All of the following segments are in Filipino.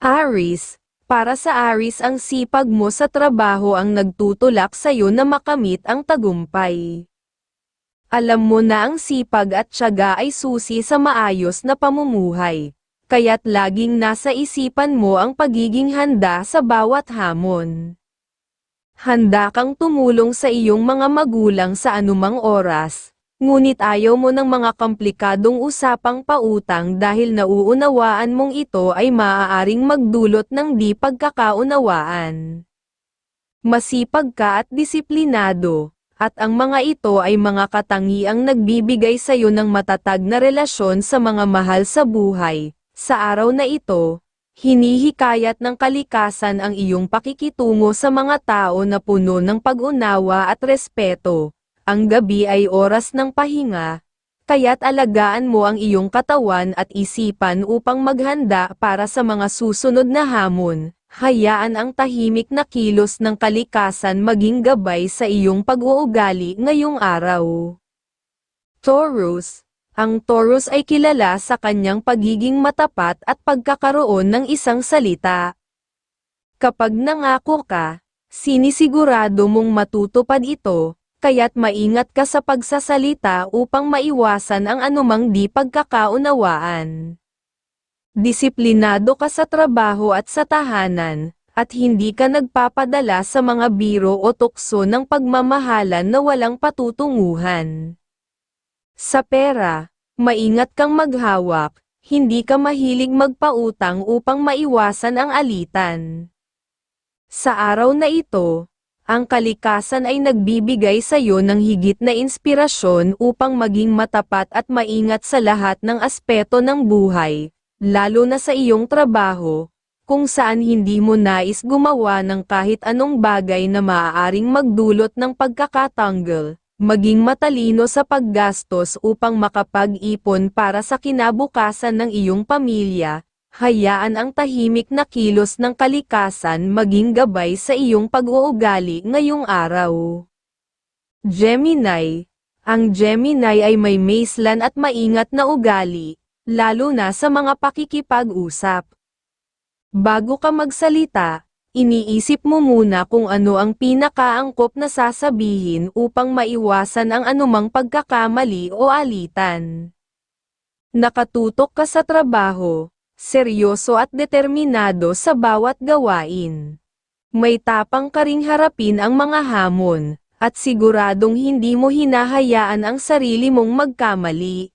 Aris, para sa Aris ang sipag mo sa trabaho ang nagtutulak sa'yo na makamit ang tagumpay. Alam mo na ang sipag at tiyaga ay susi sa maayos na pamumuhay, kaya't laging nasa isipan mo ang pagiging handa sa bawat hamon. Handa kang tumulong sa iyong mga magulang sa anumang oras, ngunit ayaw mo ng mga komplikadong usapang pautang dahil nauunawaan mong ito ay maaaring magdulot ng di pagkakaunawaan. Masipag ka at disiplinado, at ang mga ito ay mga katangiang nagbibigay sa iyo ng matatag na relasyon sa mga mahal sa buhay. Sa araw na ito, hinihikayat ng kalikasan ang iyong pakikitungo sa mga tao na puno ng pag-unawa at respeto. Ang gabi ay oras ng pahinga, kaya't alagaan mo ang iyong katawan at isipan upang maghanda para sa mga susunod na hamon. Hayaan ang tahimik na kilos ng kalikasan maging gabay sa iyong pag-uugali ngayong araw. Taurus Ang Taurus ay kilala sa kanyang pagiging matapat at pagkakaroon ng isang salita. Kapag nangako ka, sinisigurado mong matutupad ito, kaya't maingat ka sa pagsasalita upang maiwasan ang anumang di pagkakaunawaan. Disiplinado ka sa trabaho at sa tahanan, at hindi ka nagpapadala sa mga biro o tukso ng pagmamahalan na walang patutunguhan. Sa pera, maingat kang maghawak, hindi ka mahilig magpautang upang maiwasan ang alitan. Sa araw na ito, ang kalikasan ay nagbibigay sa iyo ng higit na inspirasyon upang maging matapat at maingat sa lahat ng aspeto ng buhay, lalo na sa iyong trabaho, kung saan hindi mo nais gumawa ng kahit anong bagay na maaaring magdulot ng pagkakatanggal, maging matalino sa paggastos upang makapag-ipon para sa kinabukasan ng iyong pamilya, hayaan ang tahimik na kilos ng kalikasan maging gabay sa iyong pag-uugali ngayong araw. Gemini Ang Gemini ay may maislan at maingat na ugali, lalo na sa mga pakikipag-usap. Bago ka magsalita, iniisip mo muna kung ano ang pinakaangkop na sasabihin upang maiwasan ang anumang pagkakamali o alitan. Nakatutok ka sa trabaho, seryoso at determinado sa bawat gawain. May tapang ka harapin ang mga hamon, at siguradong hindi mo hinahayaan ang sarili mong magkamali.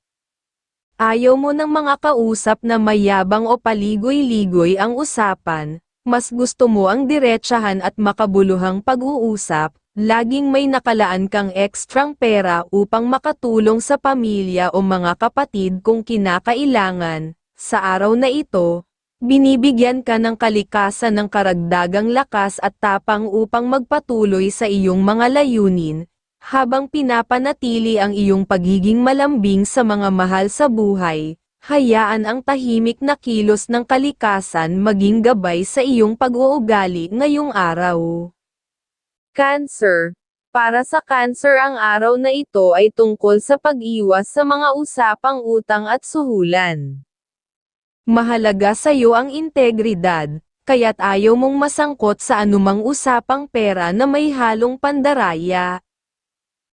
Ayaw mo ng mga kausap na mayabang o paligoy-ligoy ang usapan, mas gusto mo ang diretsahan at makabuluhang pag-uusap, laging may nakalaan kang ekstrang pera upang makatulong sa pamilya o mga kapatid kung kinakailangan. Sa araw na ito, binibigyan ka ng kalikasan ng karagdagang lakas at tapang upang magpatuloy sa iyong mga layunin, habang pinapanatili ang iyong pagiging malambing sa mga mahal sa buhay, hayaan ang tahimik na kilos ng kalikasan maging gabay sa iyong pag-uugali ngayong araw. Cancer Para sa Cancer ang araw na ito ay tungkol sa pag-iwas sa mga usapang utang at suhulan. Mahalaga sa iyo ang integridad, kaya't ayaw mong masangkot sa anumang usapang pera na may halong pandaraya.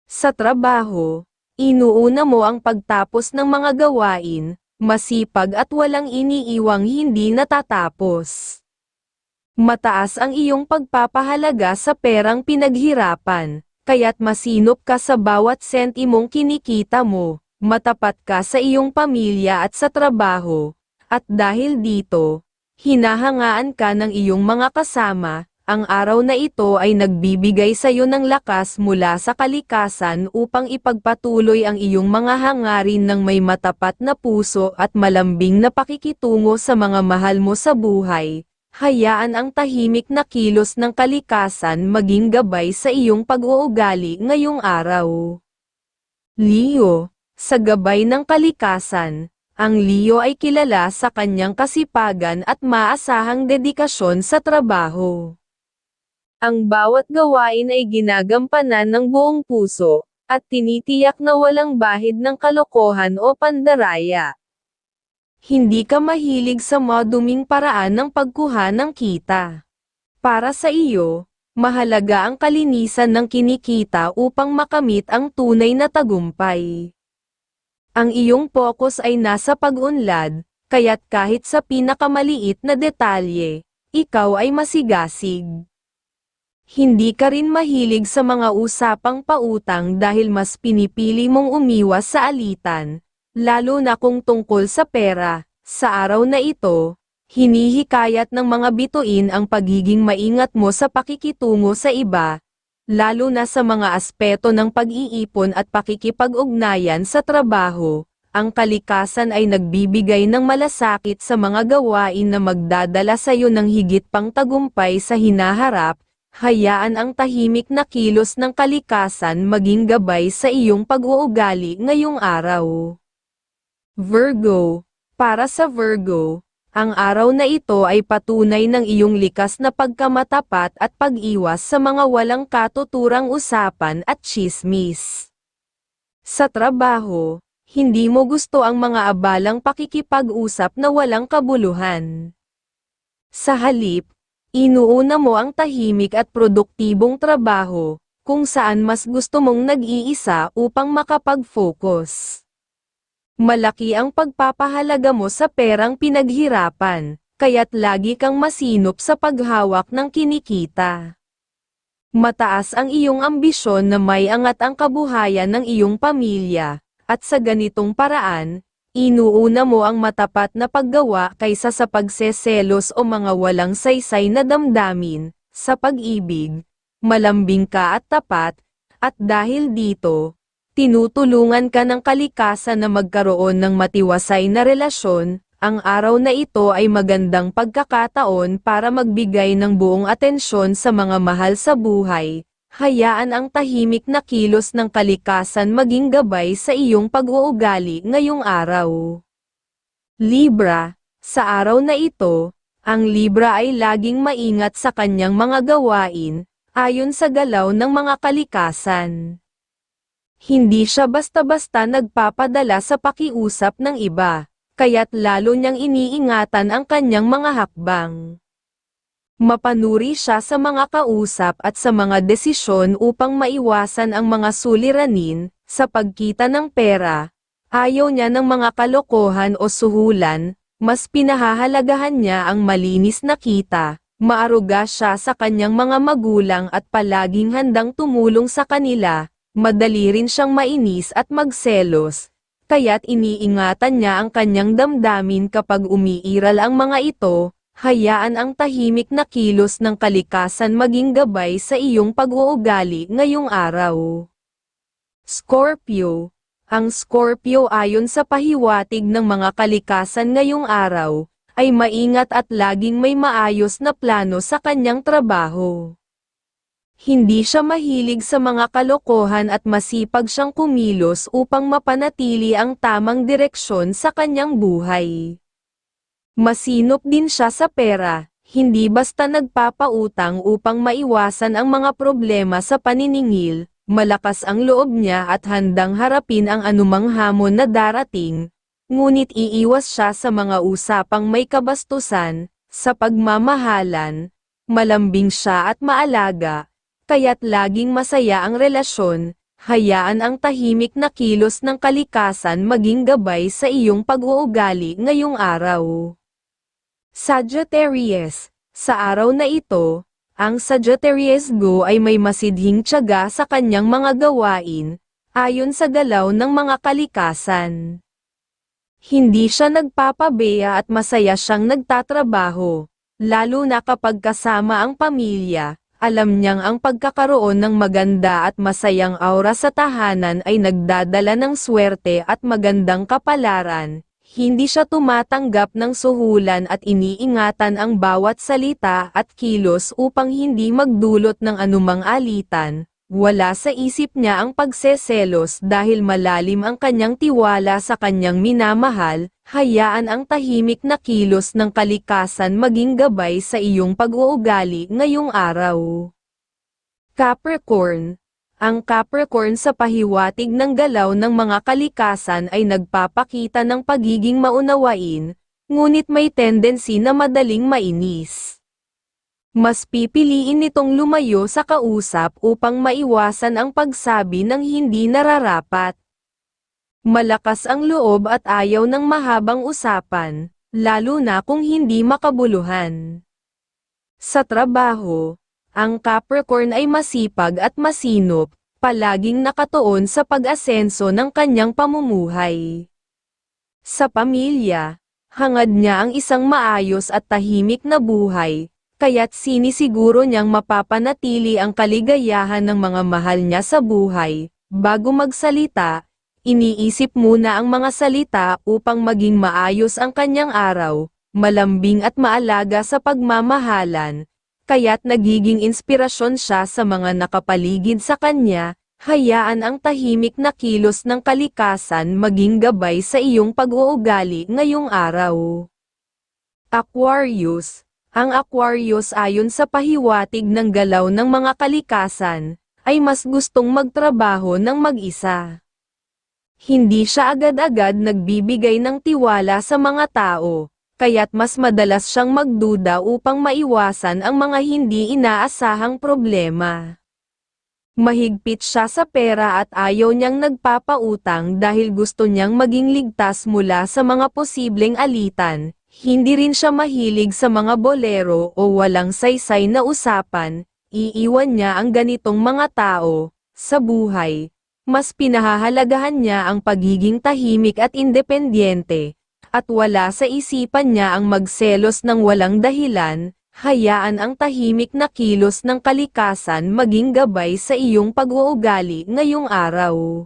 Sa trabaho, inuuna mo ang pagtapos ng mga gawain, masipag at walang iniiwang hindi natatapos. Mataas ang iyong pagpapahalaga sa perang pinaghirapan, kaya't masinop ka sa bawat sentimong kinikita mo, matapat ka sa iyong pamilya at sa trabaho, at dahil dito, hinahangaan ka ng iyong mga kasama, ang araw na ito ay nagbibigay sa iyo ng lakas mula sa kalikasan upang ipagpatuloy ang iyong mga hangarin ng may matapat na puso at malambing na pakikitungo sa mga mahal mo sa buhay. Hayaan ang tahimik na kilos ng kalikasan maging gabay sa iyong pag-uugali ngayong araw. Leo, sa gabay ng kalikasan, ang Leo ay kilala sa kanyang kasipagan at maasahang dedikasyon sa trabaho. Ang bawat gawain ay ginagampanan ng buong puso, at tinitiyak na walang bahid ng kalokohan o pandaraya. Hindi ka mahilig sa maduming paraan ng pagkuha ng kita. Para sa iyo, mahalaga ang kalinisan ng kinikita upang makamit ang tunay na tagumpay. Ang iyong focus ay nasa pag-unlad, kaya't kahit sa pinakamaliit na detalye, ikaw ay masigasig. Hindi ka rin mahilig sa mga usapang pautang dahil mas pinipili mong umiwas sa alitan, lalo na kung tungkol sa pera. Sa araw na ito, hinihikayat ng mga bituin ang pagiging maingat mo sa pakikitungo sa iba, lalo na sa mga aspeto ng pag-iipon at pakikipag-ugnayan sa trabaho. Ang kalikasan ay nagbibigay ng malasakit sa mga gawain na magdadala sa iyo ng higit pang tagumpay sa hinaharap, hayaan ang tahimik na kilos ng kalikasan maging gabay sa iyong pag-uugali ngayong araw. Virgo Para sa Virgo, ang araw na ito ay patunay ng iyong likas na pagkamatapat at pag-iwas sa mga walang katuturang usapan at chismis. Sa trabaho, hindi mo gusto ang mga abalang pakikipag-usap na walang kabuluhan. Sa halip, inuuna mo ang tahimik at produktibong trabaho, kung saan mas gusto mong nag-iisa upang makapag-focus. Malaki ang pagpapahalaga mo sa perang pinaghirapan, kaya't lagi kang masinop sa paghawak ng kinikita. Mataas ang iyong ambisyon na may angat ang kabuhayan ng iyong pamilya, at sa ganitong paraan, inuuna mo ang matapat na paggawa kaysa sa pagseselos o mga walang saysay na damdamin, sa pag-ibig, malambing ka at tapat, at dahil dito, tinutulungan ka ng kalikasan na magkaroon ng matiwasay na relasyon, ang araw na ito ay magandang pagkakataon para magbigay ng buong atensyon sa mga mahal sa buhay, hayaan ang tahimik na kilos ng kalikasan maging gabay sa iyong pag-uugali ngayong araw. Libra, sa araw na ito, ang Libra ay laging maingat sa kanyang mga gawain, ayon sa galaw ng mga kalikasan. Hindi siya basta-basta nagpapadala sa pakiusap ng iba, kaya't lalo niyang iniingatan ang kanyang mga hakbang. Mapanuri siya sa mga kausap at sa mga desisyon upang maiwasan ang mga suliranin, sa pagkita ng pera, ayaw niya ng mga kalokohan o suhulan, mas pinahahalagahan niya ang malinis na kita, maaruga siya sa kanyang mga magulang at palaging handang tumulong sa kanila, madali rin siyang mainis at magselos, kaya't iniingatan niya ang kanyang damdamin kapag umiiral ang mga ito, hayaan ang tahimik na kilos ng kalikasan maging gabay sa iyong pag-uugali ngayong araw. Scorpio Ang Scorpio ayon sa pahiwatig ng mga kalikasan ngayong araw, ay maingat at laging may maayos na plano sa kanyang trabaho. Hindi siya mahilig sa mga kalokohan at masipag siyang kumilos upang mapanatili ang tamang direksyon sa kanyang buhay. Masinop din siya sa pera, hindi basta nagpapautang upang maiwasan ang mga problema sa paniningil, malakas ang loob niya at handang harapin ang anumang hamon na darating, ngunit iiwas siya sa mga usapang may kabastusan, sa pagmamahalan, malambing siya at maalaga, kaya't laging masaya ang relasyon, hayaan ang tahimik na kilos ng kalikasan maging gabay sa iyong pag-uugali ngayong araw. Sagittarius, sa araw na ito, ang Sagittarius Go ay may masidhing tiyaga sa kanyang mga gawain, ayon sa galaw ng mga kalikasan. Hindi siya nagpapabeya at masaya siyang nagtatrabaho, lalo na kapag kasama ang pamilya, alam niyang ang pagkakaroon ng maganda at masayang aura sa tahanan ay nagdadala ng swerte at magandang kapalaran. Hindi siya tumatanggap ng suhulan at iniingatan ang bawat salita at kilos upang hindi magdulot ng anumang alitan. Wala sa isip niya ang pagseselos dahil malalim ang kanyang tiwala sa kanyang minamahal, hayaan ang tahimik na kilos ng kalikasan maging gabay sa iyong pag-uugali ngayong araw. Capricorn, Ang Capricorn sa pahiwatig ng galaw ng mga kalikasan ay nagpapakita ng pagiging maunawain, ngunit may tendency na madaling mainis. Mas pipiliin nitong lumayo sa kausap upang maiwasan ang pagsabi ng hindi nararapat. Malakas ang loob at ayaw ng mahabang usapan, lalo na kung hindi makabuluhan. Sa trabaho, ang Capricorn ay masipag at masinop, palaging nakatuon sa pag-asenso ng kanyang pamumuhay. Sa pamilya, hangad niya ang isang maayos at tahimik na buhay, kaya't sinisiguro niyang mapapanatili ang kaligayahan ng mga mahal niya sa buhay. Bago magsalita, iniisip muna ang mga salita upang maging maayos ang kanyang araw, malambing at maalaga sa pagmamahalan, kaya't nagiging inspirasyon siya sa mga nakapaligid sa kanya, hayaan ang tahimik na kilos ng kalikasan maging gabay sa iyong pag-uugali ngayong araw. Aquarius Ang Aquarius ayon sa pahiwatig ng galaw ng mga kalikasan, ay mas gustong magtrabaho ng mag-isa. Hindi siya agad-agad nagbibigay ng tiwala sa mga tao, kaya't mas madalas siyang magduda upang maiwasan ang mga hindi inaasahang problema. Mahigpit siya sa pera at ayaw niyang nagpapautang dahil gusto niyang maging ligtas mula sa mga posibleng alitan, hindi rin siya mahilig sa mga bolero o walang saysay na usapan, iiwan niya ang ganitong mga tao, sa buhay, mas pinahahalagahan niya ang pagiging tahimik at independyente, at wala sa isipan niya ang magselos ng walang dahilan, hayaan ang tahimik na kilos ng kalikasan maging gabay sa iyong pag-uugali ngayong araw.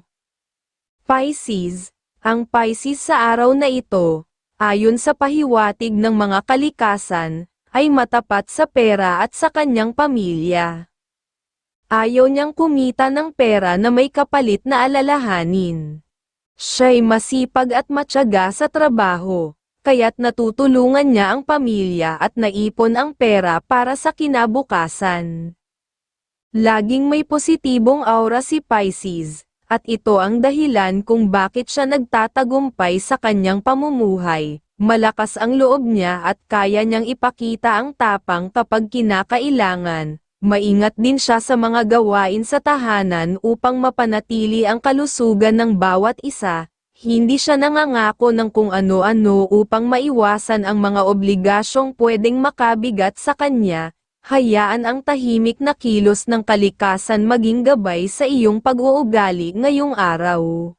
Pisces, ang Pisces sa araw na ito, ayon sa pahiwatig ng mga kalikasan, ay matapat sa pera at sa kanyang pamilya. Ayaw niyang kumita ng pera na may kapalit na alalahanin. Siya'y masipag at matyaga sa trabaho, kaya't natutulungan niya ang pamilya at naipon ang pera para sa kinabukasan. Laging may positibong aura si Pisces, at ito ang dahilan kung bakit siya nagtatagumpay sa kanyang pamumuhay. Malakas ang loob niya at kaya niyang ipakita ang tapang kapag kinakailangan, Maingat din siya sa mga gawain sa tahanan upang mapanatili ang kalusugan ng bawat isa, hindi siya nangangako ng kung ano-ano upang maiwasan ang mga obligasyong pwedeng makabigat sa kanya, hayaan ang tahimik na kilos ng kalikasan maging gabay sa iyong pag-uugali ngayong araw.